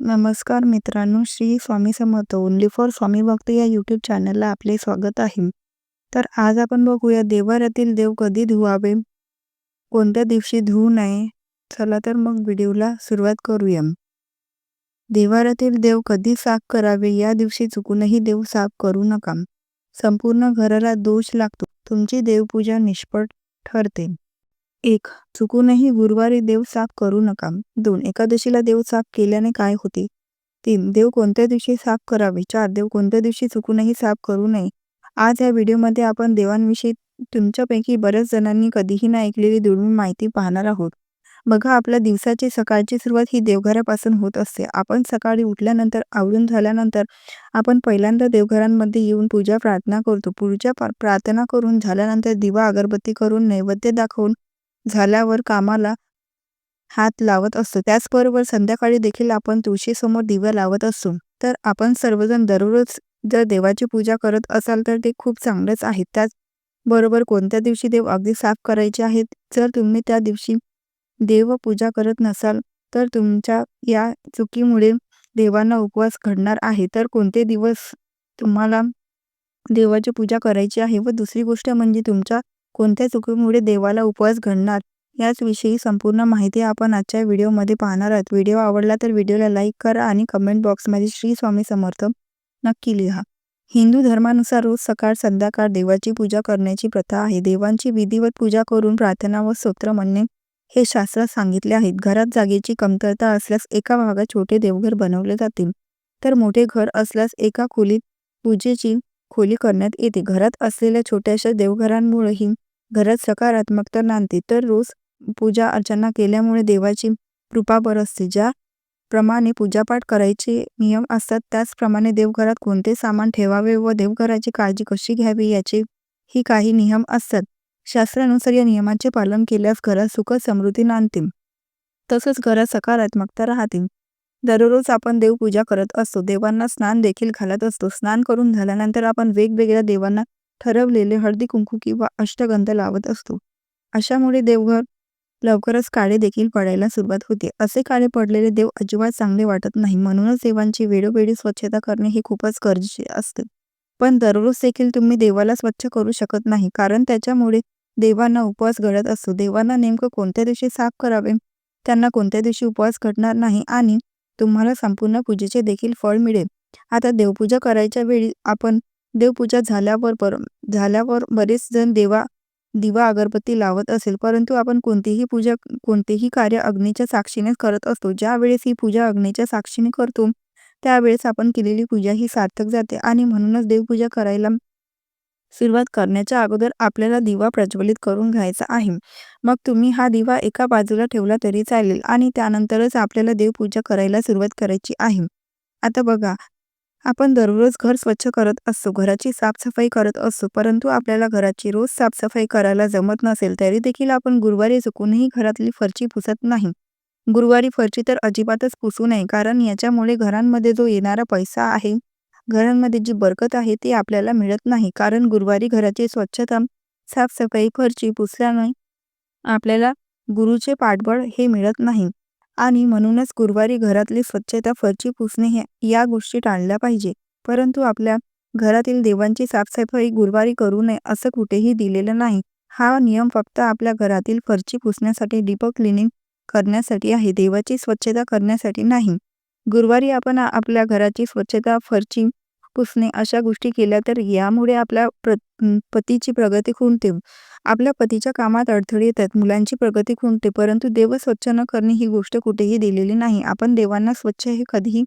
नमस्कार मित्रांनो Shri Swami Samarth only for स्वामी भक्त या यूट्यूब चॅनलला आपले स्वागत आहे. तर आज आपण बघूया देवाऱ्यातील देव कधी धुवावे? कोणत्या दिवशी धुवू नये? चला तर मग व्हिडिओला सुरुवात करूया. देवाऱ्यातील देव कधी साफ करावे? या दिवशी चुकूनही देव साफ करू नका. संपूर्ण घराला दोष लागतो. तुमची देवपूजा निष्फळ ठरते. एक चुकूनही गुरुवारी देव साफ करू नका. दोन एकादशीला देव साफ केल्याने काय होते? तीन देव कोणत्या दिवशी साफ करावे? चार देव कोणत्या दिवशी चुकूनही साफ करू नये? आज या व्हिडिओमध्ये आपण देवांविषयी तुमच्यापैकी बऱ्याच जणांनी कधीही ना ऐकलेली दुर्मिळ माहिती पाहणार आहोत. बघा आपल्या दिवसाची सकाळची सुरुवात ही देवघरापासून होत असते. आपण सकाळी उठल्यानंतर आवरून झाल्यानंतर आपण पहिल्यांदा देवघरांमध्ये येऊन पूजा प्रार्थना करतो. पूजा प्रार्थना करून झाल्यानंतर दिवा अगरबत्ती करून नैवेद्य दाखवून झाल्यावर कामाला हात लावत असतो. त्याचबरोबर संध्याकाळी देखील आपण तुळशीसमोर दिवा लावत असतो तर आपण सर्वजण दररोज जर देवाची पूजा करत असाल तर ते खूप चांगलंच आहे. त्याचबरोबर कोणत्या दिवशी देव अगदी साफ करायचे आहेत? जर तुम्ही त्या दिवशी देव पूजा करत नसाल तर तुमच्या या चुकीमुळे देवांना उपवास घडणार आहे. तर कोणते दिवस तुम्हाला देवाची पूजा करायची आहे? व दुसरी गोष्ट म्हणजे तुमच्या कोणत्या चुकीमुळे देवाला उपवास घडणार याचविषयी संपूर्ण माहिती आपण आजच्या व्हिडिओमध्ये पाहणार आहोत. व्हिडिओ आवडला तर व्हिडिओला लाईक करा आणि कमेंट बॉक्समध्ये श्री स्वामी समर्थ नक्की लिहा. हिंदू धर्मानुसार रोज सकाळ संध्याकाळ देवाची पूजा करण्याची प्रथा आहे. देवांची विधिवत पूजा करून प्रार्थना व स्तोत्र म्हणणे हे शास्त्रात सांगितले आहेत. घरात जागेची कमतरता असल्यास एका भागात छोटे देवघर बनवले जातील. तर मोठे घर असल्यास एका खोलीत पूजेची खोली करण्यात येते. घरात असलेल्या छोट्याशा देवघरांमुळेही घरात सकारात्मकता नांदते. तर रोज पूजा अर्चना केल्यामुळे देवाची कृपा बरसते ज्याप्रमाणे पूजापाठ करायचे नियम असतात त्याचप्रमाणे देवघरात कोणते सामान ठेवावे व देवघराची काळजी कशी घ्यावी याचे ही काही नियम असतात. शास्त्रानुसार या नियमांचे पालन केल्यास घरात सुख समृद्धी नांदतील तसंच घरात सकारात्मकता राहतील दररोज आपण देवपूजा करत असतो. देवांना स्नान देखील घालत असतो. स्नान करून झाल्यानंतर आपण वेगवेगळ्या देवांना ठरवलेले हळदी कुंकू किंवा अष्टगंध लावत असतो. अशामुळे देवघर लवकरच काळे देखील पडायला सुरुवात होते. असे काळे पडलेले देव अजिबात चांगले वाटत नाही. म्हणूनच देवांची वेळोवेळी स्वच्छता करणे हे खूपच गरजेचे असते. पण दररोज देखील तुम्ही देवाला स्वच्छ करू शकत नाही. कारण त्याच्यामुळे देवांना उपवास घडत असतो. देवांना नेमकं कोणत्या दिवशी साफ करावे? त्यांना कोणत्या दिवशी उपवास घडणार नाही? आणि तुम्हाला संपूर्ण पूजेचे देखील फळ मिळेल. आता देवपूजा करायच्या वेळी आपण देवपूजा झाल्यावर पर झाल्यावर बरेच जण देवा दिवा अगरबत्ती लावत असेल. परंतु आपण कोणतीही पूजा कोणतेही कार्य अग्नीच्या साक्षीने करत असतो. ज्यावेळेस ही पूजा अग्नीच्या साक्षीने करतो त्यावेळेस आपण केलेली पूजा ही सार्थक जाते. आणि म्हणूनच देवपूजा करायला सुरुवात करण्याच्या अगोदर आपल्याला दिवा प्रज्वलित करून घ्यायचा आहे. मग तुम्ही हा दिवा एका बाजूला ठेवला तरी चालेल आणि त्यानंतरच आपल्याला देवपूजा करायला सुरुवात करायची आहे. आता बघा आपण दररोज घर स्वच्छ करत असतो घराची साफसफाई करत असतो परंतु आपल्याला घराची रोज साफसफाई करायला जमत नसेल तरी देखील आपण गुरुवारी चुकूनही घरातली फरची पुसत नाही. गुरुवारी फरची तर अजिबातच पुसू नये कारण याच्यामुळे घरांमध्ये जो येणारा पैसा आहे घरांमध्ये जी बरकत आहे ती आपल्याला मिळत नाही. कारण गुरुवारी घराची स्वच्छता साफसफाई फरची पुसल्याने आपल्याला गुरुचे पाठबळ हे मिळत नाही. आणि म्हणूनच गुरुवारी घरातली स्वच्छता फरची पुसणे हे या गोष्टी टाळल्या पाहिजे. परंतु आपल्या घरातील देवांची साफसफाई गुरुवारी करू नये असं कुठेही दिलेलं नाही. हा नियम फक्त आपल्या घरातील फरची पुसण्यासाठी डीप क्लिनिंग करण्यासाठी आहे. देवाची स्वच्छता करण्यासाठी नाही. गुरुवारी आपण आपल्या घराची स्वच्छता फरची पुसणे अशा गोष्टी केल्या तर यामुळे आपल्या प्र पतीची प्रगती खुंटते. आपल्या पतीच्या कामात अडथळे येतात मुलांची प्रगती खुंटते परंतु देव स्वच्छ न करणे ही गोष्ट कुठेही दिलेली नाही. आपण देवांना स्वच्छ हे कधीही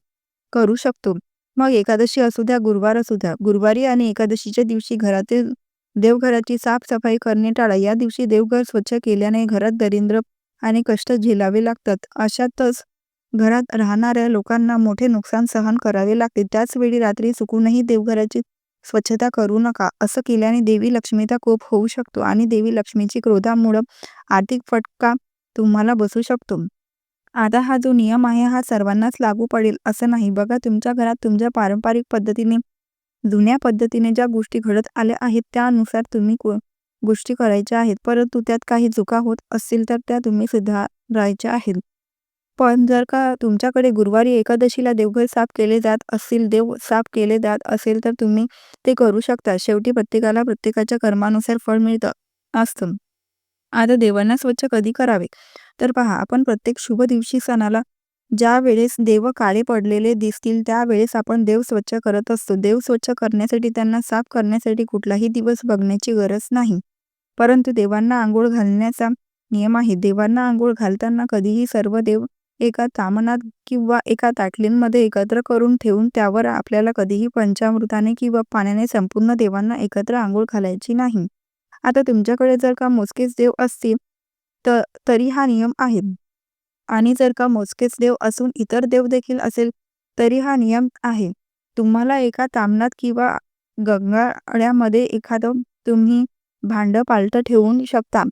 करू शकतो. मग एकादशी असू द्या गुरुवार असू द्या. गुरुवारी आणि एकादशीच्या दिवशी घरातील देवघराची साफसफाई करणे टाळा. या दिवशी देवघर स्वच्छ केल्याने घरात दरिद्र आणि कष्ट झेलावे लागतात. अशातच घरात राहणाऱ्या लोकांना मोठे नुकसान सहन करावे लागते. त्याचवेळी रात्री चुकूनही देवघराची स्वच्छता करू नका असं केल्याने देवी लक्ष्मीचा कोप होऊ शकतो आणि देवी लक्ष्मीची क्रोधामुळं आर्थिक फटका तुम्हाला बसू शकतो. आता हा जो नियम आहे हा सर्वांनाच लागू पडेल असं नाही. बघा तुमच्या घरात तुमच्या पारंपरिक पद्धतीने जुन्या पद्धतीने ज्या गोष्टी घडत आल्या आहेत त्यानुसार तुम्ही गोष्टी करायच्या आहेत. परंतु त्यात काही चुका होत असतील तर त्या तुम्ही सुधारायच्या आहेत. पण जर का तुमच्याकडे गुरुवारी एकादशीला देवघर साफ केले जात असतील देव साफ केले जात असेल तर तुम्ही ते करू शकता. शेवटी प्रत्येकाला प्रत्येकाच्या कर्मानुसार फळ मिळतं असतं. आता देवांना स्वच्छ कधी करावे? तर पहा आपण प्रत्येक शुभ दिवशी सणाला ज्या वेळेस देव काळे पडलेले दिसतील त्यावेळेस आपण देव स्वच्छ करत असतो. देव स्वच्छ करण्यासाठी त्यांना साफ करण्यासाठी कुठलाही दिवस बघण्याची गरज नाही. परंतु देवांना आंघोळ घालण्याचा नियम आहे. देवांना आंघोळ घालताना कधीही सर्व देव एका तामनात किंवा एका ताटलींमध्ये एकत्र करून ठेवून त्यावर आपल्याला कधीही पंचामृताने किंवा पाण्याने संपूर्ण देवांना एकत्र आंघोळ घालायची नाही. आता तुमच्याकडे जर का मोजकेच देव असतील तर तरी हा नियम आहे. आणि जर का मोजकेच देव असून इतर देव देखील असेल तरी हा नियम आहे. तुम्हाला एका तामनात किंवा गंगाळ्यामध्ये एखादं तुम्ही भांड पालटं ठेवून शकता.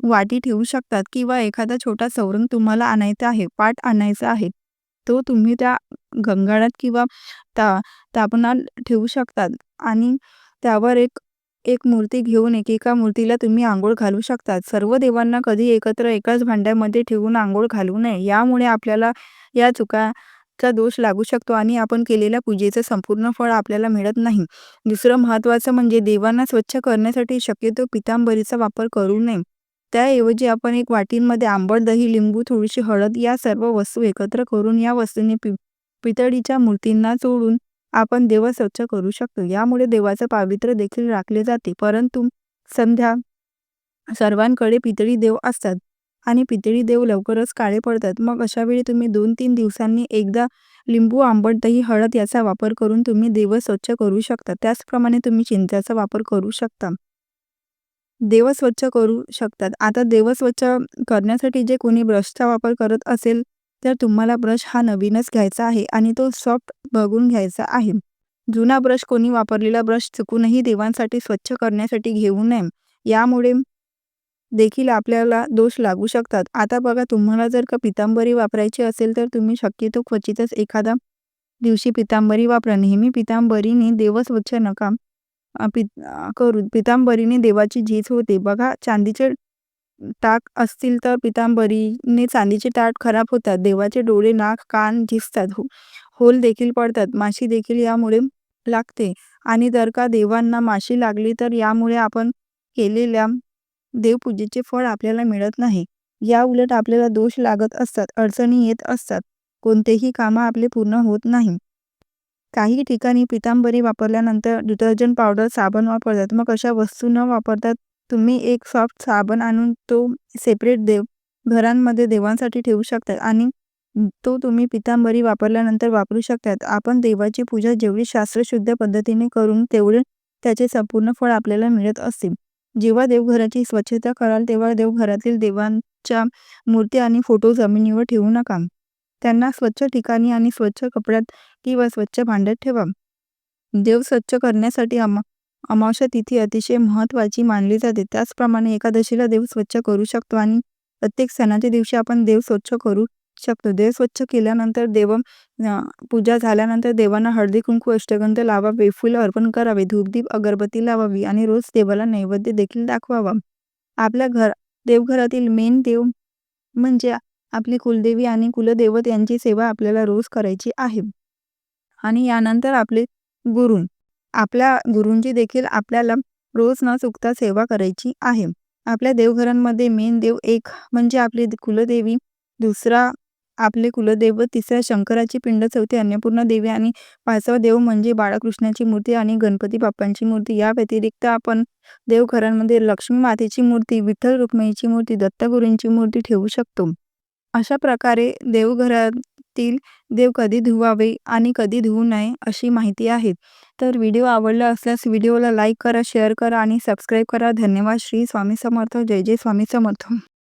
वाटी ठेवू शकतात किंवा एखादा छोटा सौरंग तुम्हाला आणायचा आहे पाट आणायचा आहे तो तुम्ही त्या गंगाळात किंवा ता तापणात ठेवू शकतात आणि त्यावर एक एक मूर्ती घेऊन एकेका मूर्तीला तुम्ही आंघोळ घालू शकतात. सर्व देवांना कधी एकत्र एकाच भांड्यामध्ये ठेवून आंघोळ घालू नये यामुळे आपल्याला या चुकाचा दोष लागू शकतो आणि आपण केलेल्या पूजेचं संपूर्ण फळ आपल्याला मिळत नाही. दुसरं महत्त्वाचं म्हणजे देवांना स्वच्छ करण्यासाठी शक्यतो पितांबरीचा वापर करू नये. त्याऐवजी आपण एक वाटींमध्ये आंबट दही लिंबू थोडीशी हळद या सर्व वस्तू एकत्र करून या वस्तूने पि पितळीच्या मूर्तींना चोळून आपण देव स्वच्छ करू शकतो. यामुळे देवाचं पावित्र्य देखील राखले जाते. परंतु संध्या सर्वांकडे पितळी देव असतात आणि पितळी देव लवकरच काळे पडतात. मग अशा वेळी तुम्ही दोन तीन दिवसांनी एकदा लिंबू आंबट दही हळद याचा वापर करून तुम्ही देव स्वच्छ करू शकता. त्याचप्रमाणे तुम्ही चिंचाचा वापर करू शकता. देव स्वच्छ करू शकतात. आता देव स्वच्छ करण्यासाठी जे कोणी ब्रशचा वापर करत असेल तर तुम्हाला ब्रश हा नवीनच घ्यायचा आहे आणि तो सॉफ्ट बघून घ्यायचा आहे. जुना ब्रश कोणी वापरलेला ब्रश चुकूनही देवांसाठी स्वच्छ करण्यासाठी घेऊ नये. यामुळे देखील आपल्याला दोष लागू शकतात. आता बघा तुम्हाला जर का पितांबरी वापरायची असेल तर तुम्ही शक्यतो क्वचितच एखादा दिवशी पितांबरी वापरा. नेहमी पितांबरीने देव स्वच्छ नका. पित करू पितांबरीने देवाची झीज होते. बघा चांदीचे टाक असतील तर पितांबरीने चांदीचे टाट खराब होतात. देवाचे डोळे नाक कान झिजतात. हो होल देखील पडतात. माशी देखील यामुळे लागते. आणि जर का देवांना माशी लागली तर यामुळे आपण केलेल्या देवपूजेचे फळ आपल्याला मिळत नाही. या उलट आपल्याला दोष लागत असतात अडचणी येत असतात. कोणतेही कामं आपले पूर्ण होत नाही. काही ठिकाणी पितांबरी वापरल्यानंतर डिटर्जंट पावडर साबण वापरतात. मग अशा वस्तू न वापरतात तुम्ही एक सॉफ्ट साबण आणून तो सेपरेट देव घरांमध्ये देवांसाठी ठेवू शकतात आणि तो तुम्ही पितांबरी वापरल्यानंतर वापरू शकतात. आपण देवाची पूजा जेवढी शास्त्रशुद्ध पद्धतीने करून तेवढे त्याचे संपूर्ण फळ आपल्याला मिळत असते जेव्हा देवघराची स्वच्छता कराल तेव्हा देवघरातील देवांच्या मूर्ती आणि फोटो जमिनीवर ठेवू नका. त्यांना स्वच्छ ठिकाणी आणि स्वच्छ कपड्यात किंवा स्वच्छ भांड्यात ठेवा. देव स्वच्छ करण्यासाठी अमा अमावस्या तिथी अतिशय महत्त्वाची मानली जाते. त्याचप्रमाणे एकादशीला देव स्वच्छ करू शकतो आणि प्रत्येक सणाच्या दिवशी आपण देव स्वच्छ करू शकतो. देव स्वच्छ केल्यानंतर देव पूजा झाल्यानंतर देवांना हळदी कुंकू अष्टगंध लावावे फुलं अर्पण करावे धूपदीप अगरबत्ती लावावी आणि रोज देवाला नैवेद्य देखील दाखवावा. आपल्या घर देवघरातील मेन देव म्हणजे आपली कुलदेवी आणि कुलदैवत यांची सेवा आपल्याला रोज करायची आहे. आणि यानंतर आपले गुरु. आपल्या गुरूंची देखील आपल्याला रोज न चुकता सेवा करायची आहे. आपल्या देवघरांमध्ये मेन देव एक म्हणजे आपली कुलदेवी दुसरा आपले कुलदैवत तिसऱ्या शंकराची पिंड चौथी अन्नपूर्णा देवी आणि पाचवा देव म्हणजे बाळकृष्णाची मूर्ती आणि गणपती बाप्पांची मूर्ती. या व्यतिरिक्त आपण देवघरांमध्ये लक्ष्मी मातेची मूर्ती विठ्ठल रुक्मिणीची मूर्ती दत्तगुरूंची मूर्ती ठेवू शकतो. अशा प्रकारे देवघरातील देव कधी धुवावे आणि कधी धुवू नये अशी माहिती आहे. तर व्हिडिओ आवडला असल्यास व्हिडिओला लाईक करा शेअर करा आणि सबस्क्राईब करा. धन्यवाद. श्री स्वामी समर्थ. जय जय स्वामी समर्थ.